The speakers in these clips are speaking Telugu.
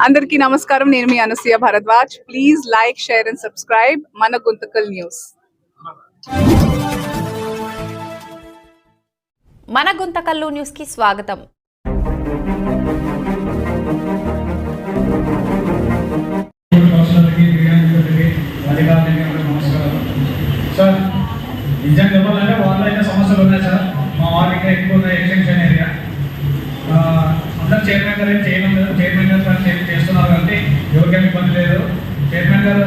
అందరికీ నమస్కారం. నేను మీ Anasuya Bharadwaj. Please like share and subscribe మన గుంతకల్ న్యూస్. మన గుంతకల్లు న్యూస్కి స్వాగతం. సార్ నిజంగా చెప్పాలంటే వాళ్ళ అయితే సమస్యలు ఉన్నాయి సార్. మా వారికి ఎక్కువ ఉన్నాయి ఎక్స్టెన్షన్ ఏరియా ఆ, అందరు చైర్మన్ గారు లేదు చైర్మన్ గారు పని చే- చేస్తున్నారు కాబట్టి ఎవరికేమి ఇబ్బంది లేదు. చైర్మన్ గారు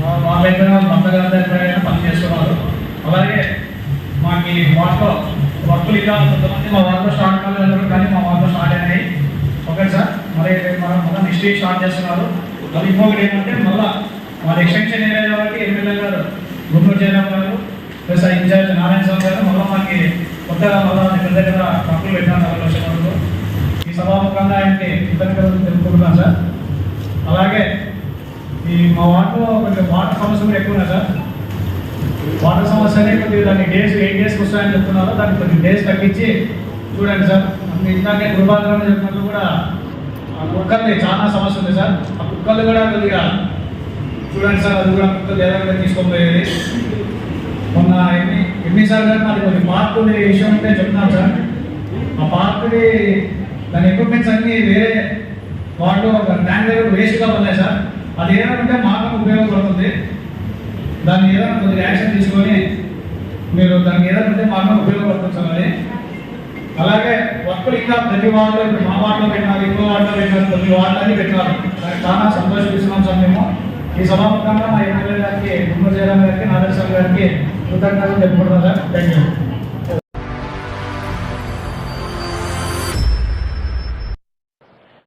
ఆ, వాళ్ళ దగ్గర మంద గారి దగ్గర పని చేస్తున్నారు. అలాగే మాకు వాటిలో వార్డులో వర్కులు ఇంకా కొంతమంది మా వాటిలో స్టార్ట్ కాలేదు కానీ మా వాటిలో స్టార్ట్ అయినాయి. ఓకే సార్ మరి మనం మొన్న నెక్స్ట్ వీక్ స్టార్ట్ చేస్తున్నారు. మరి ఇంకొకటి ఏంటంటే మళ్ళా మన ఎక్స్టెన్షన్ ఏరియా కాబట్టి ఎమ్మెల్యే గారు గుంటూరు జయరాం గారు ప్లస్ ఇన్ఛార్జ్ నారాయణ స్వామి గారు మళ్ళీ మనకి కొత్తగా మళ్ళీ దగ్గర దగ్గర పక్కలు పెట్టాను ఈ సభాముఖంగా ఆయనకి కృతజ్ఞతలు తెలుపుకుంటున్నాను సార్. అలాగే ఈ మా వాటర్లో కొంచెం వాటర్ సమస్య కూడా ఎక్కువ ఉన్నాయి సార్ వాటర్ సమస్య అనేది కొద్దిగా దాన్ని డేస్ ఎయిట్ డేస్కి వస్తాయని చెప్తున్నారు. దాన్ని కొద్దిగా డేస్ తగ్గించి చూడండి సార్. అప్పుడు ఇందాకే కృపాకరణ చెప్పినట్లు కూడా ఆ కుక్కర్ని చాలా సమస్య ఉంది సార్. ఆ కుక్కర్లు కూడా కొద్దిగా చూడండి సార్. అది కూడా కుక్కర్లు ఏదైనా తీసుకొని మొన్న ఎన్ని ఎన్నిసార్లు కానీ నాకు కొన్ని పార్క్ విషయం ఉంటే చెప్తున్నాను సార్. ఆ పార్కుని దాని ఎక్విప్మెంట్స్ అన్నీ వేరే వాళ్ళు ఒక ట్యాంక్ దగ్గర వేస్ట్గా ఉన్నాయి సార్. అది ఏమంటే మాకు ఉపయోగపడుతుంది. దాన్ని ఏదైనా కొద్దిగా యాక్షన్ తీసుకొని మీరు దానికి ఏదైనా మాకు ఉపయోగపడుతుంది సార్ అది. అలాగే వర్కులు ఇంకా ప్రతి వార్డులో ఇప్పుడు మా వార్డులో పెట్టినారు ఇంకో వార్డులో పెట్టినారు ప్రతి వార్డులో పెట్టాలి దానికి చాలా సంతోషిస్తున్నాం సార్ మేము. ఈ సభాముఖంగా మా ఎమ్మెల్యే గారికి గుమ్మడి జయరామ్ గారికి నారాయణ గారికి కృతజ్ఞతలు చెప్పుకుంటున్నాం సార్. Thank you